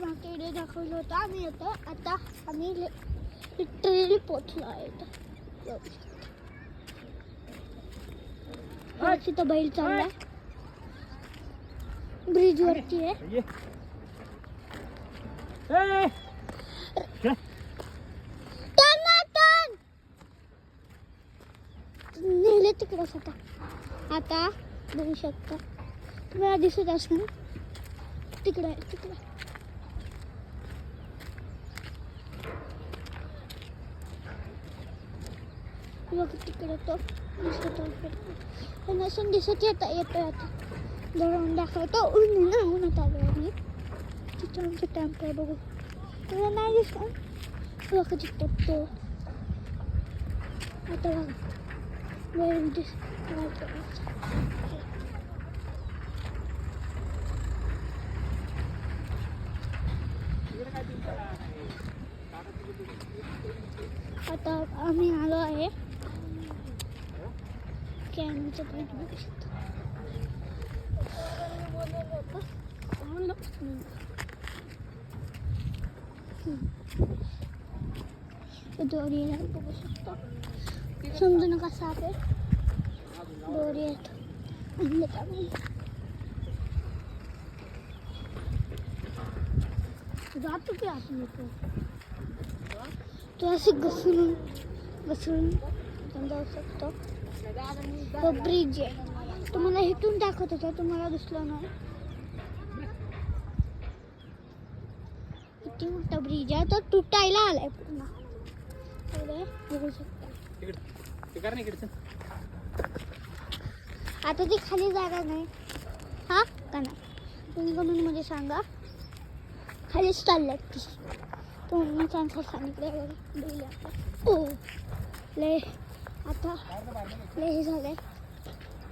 मागच्या व्हिडिओ दाखवलं होतं. आम्ही येतो आता आम्ही लिटरली पोचलो आहे तिथं बैल चाललाय. ब्रिज वरती आहे. नेले तिकडंच आता आता बघू शकता. तुम्हाला दिसत असणार तिकडे आहे. तिकडे बघ तिकडे तो दिसत आहे पण असं दिसत येत येतोय आता धरून दाखवतो ऊन ना ऊन आलो आम्ही तिथं आमचं टॅम्प आहे बघू तुला नाही दिसत बघ तिथं तो आता बघा वेळ दिस आता आम्ही आलो आहे कॅनचं ब्रिज बघू शकतो म्हणलं, हम्म. हम्म. दोरी आहे, बघू शकतो समजू नका साप आहे दोरी आहेत आणले का जातो की आत येतो तो असे घसरून घसरून आपण जाऊ शकतो. तो ब्रिज आहे. तुम्हाला इथून दाखवत होता तुम्हाला दिसलं नाही. किती मोठा ब्रिज आहे. तो तुटायला आलाय पूर्ण. बघू शकता. आता ती खाली जागा नाही. हा? का नाही? तुम्ही कमेंटमध्ये सांगा. खालीच चालल्यात ती. तुम्ही सांगितलं. ओ लय. आता लय हे झालंय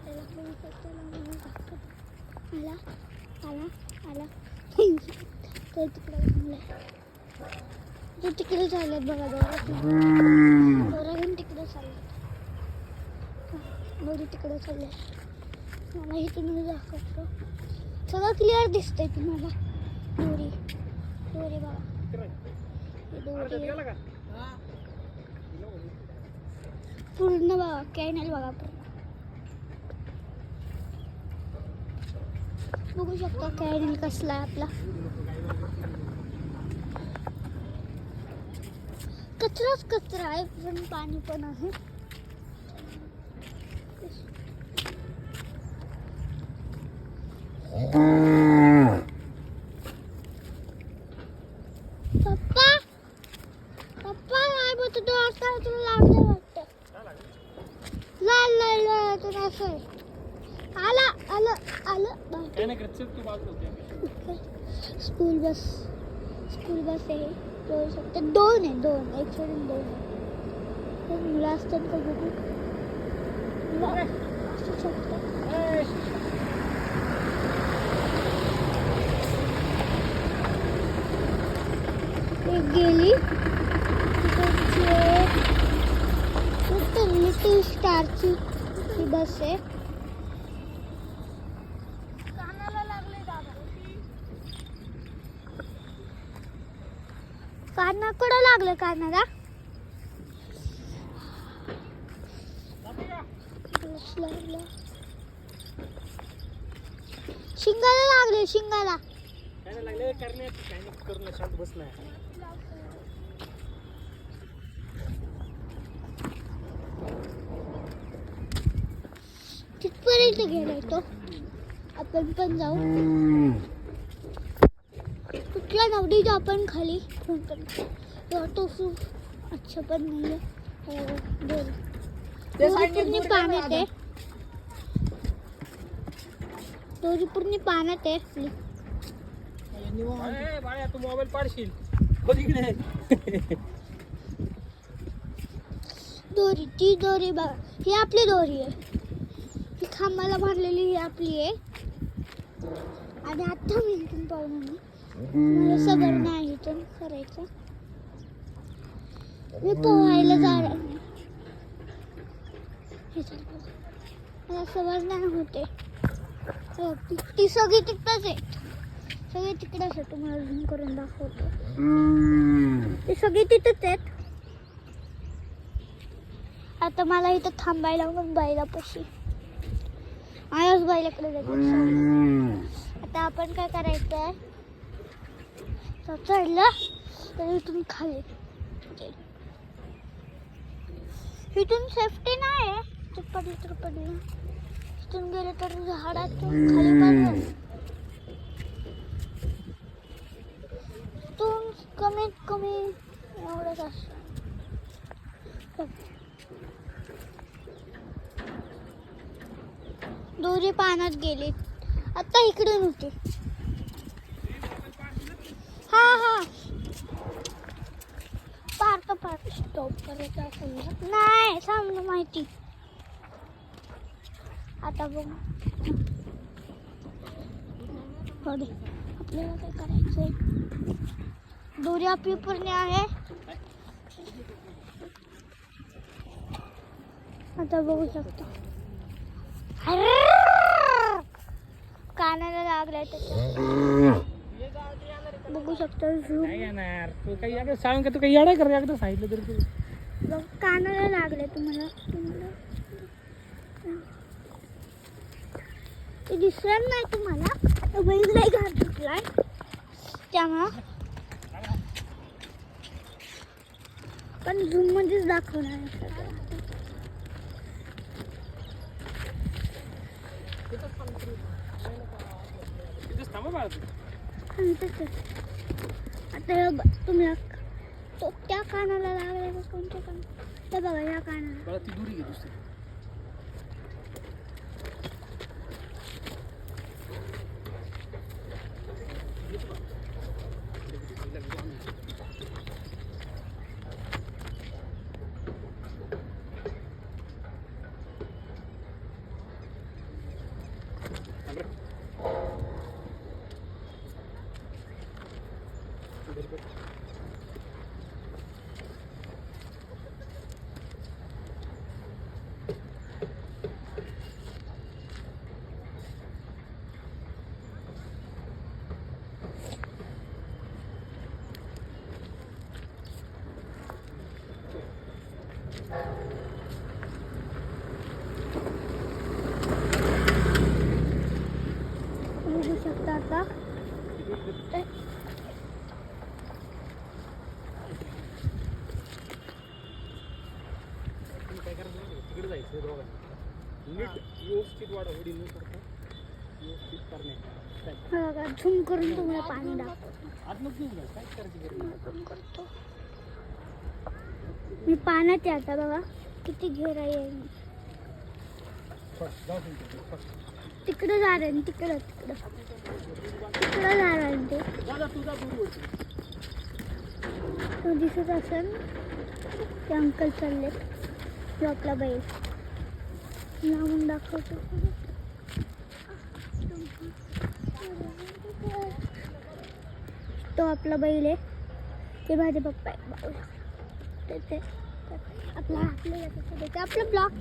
त्याला आला आला आला. तर तिकडे ते तिकडे चालल्यात बघा दोरा घेऊन तिकडे चालले मोरी तिकडे चालले मला इथून दाखवतो. सगळं क्लिअर दिसतंय तुम्हाला. दोरी. दोरी बघा. दोरी आहे. गेला का पूर्ण बघा कॅनल बघा. बघू शकता कॅनल कसला आहे आपला. कचराच कचरा आहे पण पाणी पण आहे. पप्पा पप्पा काय बोलतो तो आता तुला लागलं वाटतं लाल लाल डोळ्यातून असं आहे. आला आलं आलं बाप. काय नाही करत चल तू बाजू होती स्कूल बस स्कूल बस आहे जाऊ शकते दोन आहे दोन एक सोडून दोन आहे तर मुलं असतात का बघू मुलं असू शकतात एक गेली। तिकडची एक लिटल लिटल स्टारची ही बस आहे कानाला लागले दादा कानाकडं लागलं कानाला. शिंगाला लागले शिंगाला. तिथपर्यंत गेलाय तो आपण पण जाऊ. कुठला नवडी जाऊ आपण खाली? तो खूप अच्छा पण नाही पूर्ण पाण्यात आहे दोरी पूर्ण पाण्यात आहे आपली ए, बाळ्या तू मोबाईल पाडशील हो दोरी ती दोरी बघा ही आपली दोरी आहे ही खांबाला बांधलेली ही आपली आहे आणि आता मी इथून पाहून. मला सबर नाही करायचं. मी पोहायला जाणार. मला सबर नाही होते. हो, ती- सगळी तिथंच आहे. सगळे तिकडेच आहे तुम्हाला झूम करून दाखवतो. ते सगळे तिथंच आहेत. आता मला इथं थांबायला पण बैलापाशी माझ्याच बैलाकडे जायचं. आता आपण काय करायचं आहे चढलं तर इथून खाली. इथून सेफ्टी नाही आहे तर पडलं तर पडलं इथून गेलं तर झाडातून खाली पडलं इथून कमीत कमी एवढंच असतं दोरी पाण्यात गेली आता इकडून होती हा हा पाच स्टॉप करायचा समजा नाही सांग माहिती. आता बघ. थोडी आपल्याला काय करायचंय? दोरी आपली पूर्ण आहे. आता बघू शकतो. कानाला लागलाय त्याच्या बघू शकतो झूम नाही येणार. तू काही सांग का तू काही येणार कर एकदा सांगितलं तरी तू. बघ कानाला लागले तुम्हाला. तुम्हाला. ते नाही तुम्हाला. तो बैल नाही घात सुटलाय त्यामुळं. पण झूम मध्येच दाखवणार आहे सगळं. तिथंच थांबा बाळा तू. आणि तसंच. आता तुम्ही तो त्या कानाला लागले कोणत्या कानाला? ते बघा या कानाला बाळा ती दुरी घे दुसरी बघू शकता आता ते- तुम्ही काय करायचं माहिती का? तिकडे जायचं दोघांनी नीट व्यवस्थित वाढा उडी न करता व्यवस्थित करणे काय हा बघा झूम करून तुम्हाला पाणी दाखवतो. जा. मी पाण्यात आहे आता बघा किती आहे जाऊ दे तिकडे, जा रे तिकडं तिकडं. तिकडं जा रे ते जा, जा, जा, दिसत असेल ते अंकल चालले तो आपला बैल लावून दाखवतो. तो आपला बैल आहे. ते माझे पप्पा आहे बाजूला. ते आपला आपल्याला आपला आपलं ब्लॉक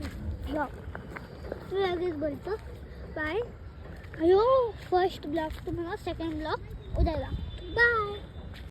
ब्लॉक लगेच बोलतो. बाय अयो फर्स्ट ब्लॉक तुम्हाला सेकंड ब्लॉक उद्याला बाय